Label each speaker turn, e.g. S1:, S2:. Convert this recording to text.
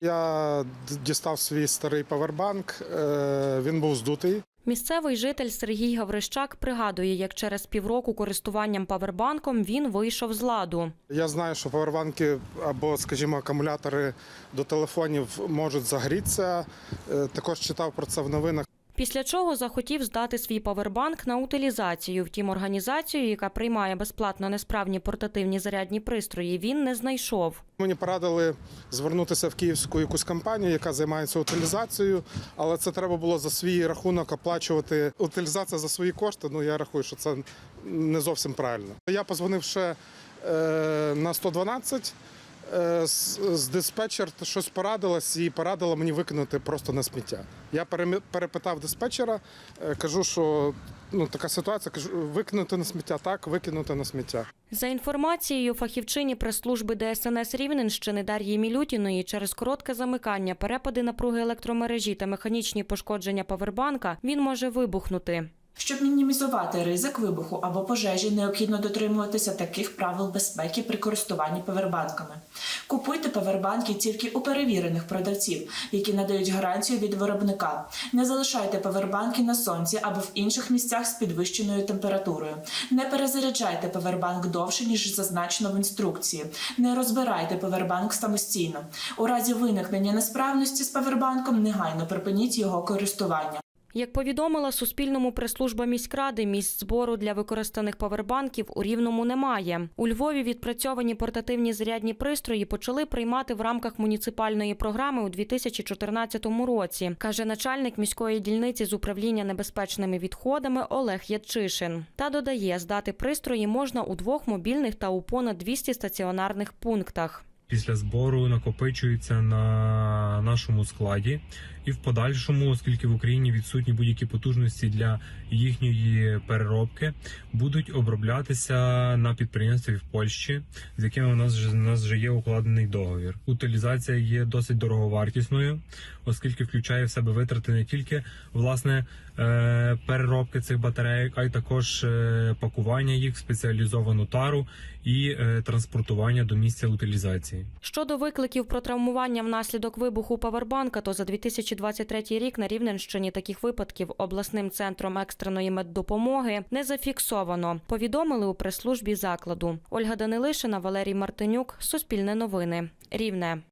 S1: Я дістав свій старий павербанк. е, Він був здутий.
S2: Місцевий житель Сергій Гаврищак пригадує, як через півроку користуванням павербанком він вийшов з ладу.
S1: Я знаю, що павербанки або, скажімо, акумулятори до телефонів можуть загрітися. Е, Також читав про це в новинах.
S2: Після чого захотів здати свій павербанк на утилізацію. Втім, організацію, яка приймає безплатно несправні портативні зарядні пристрої, він не знайшов.
S1: Мені порадили звернутися в київську якусь компанію, яка займається утилізацією, але це треба було за свій рахунок оплачувати. Утилізація за свої кошти. Ну я рахую, що це не зовсім правильно. Я позвонив ще е, на 112. Е, З, диспетчер щось порадилась і порадила мені викинути просто на сміття. Я перепитав диспетчера, е, кажу, що ну така ситуація. Кажу, викинути на сміття, так, викинути на сміття.
S2: За інформацією фахівчині прес-служби ДСНС Рівненщини Дар'ї Мілютіної, через коротке замикання, перепади напруги електромережі та механічні пошкодження павербанка він може вибухнути.
S3: Щоб мінімізувати ризик вибуху або пожежі, необхідно дотримуватися таких правил безпеки при користуванні павербанками. Купуйте павербанки тільки у перевірених продавців, які надають гарантію від виробника. Не залишайте павербанки на сонці або в інших місцях з підвищеною температурою. Не перезаряджайте павербанк довше, ніж зазначено в інструкції. Не розбирайте павербанк самостійно. У разі виникнення несправності з павербанком негайно припиніть його користування.
S2: Як повідомила Суспільному прес-служба міськради, місць збору для використаних павербанків у Рівному немає. У Львові відпрацьовані портативні зарядні пристрої почали приймати в рамках муніципальної програми у 2014 році, каже начальник міської дільниці з управління небезпечними відходами Олег Ядчишин. Та додає, здати пристрої можна у двох мобільних та у понад 200 стаціонарних пунктах.
S4: Після збору накопичуються на нашому складі, і в подальшому, оскільки в Україні відсутні будь-які потужності для їхньої переробки, будуть оброблятися на підприємстві в Польщі, з якими у нас у нас вже є укладений договір. Утилізація є досить дороговартісною, оскільки включає в себе витрати не тільки власне е, переробки цих батарейок, а й також е, пакування їх в спеціалізовану тару і е, транспортування до місця утилізації.
S2: Щодо викликів про травмування внаслідок вибуху павербанка, то за 2023 рік на Рівненщині таких випадків обласним центром екстреної меддопомоги не зафіксовано. Повідомили у прес-службі закладу. Ольга Данилишина, Валерій Мартинюк, Суспільне новини, Рівне.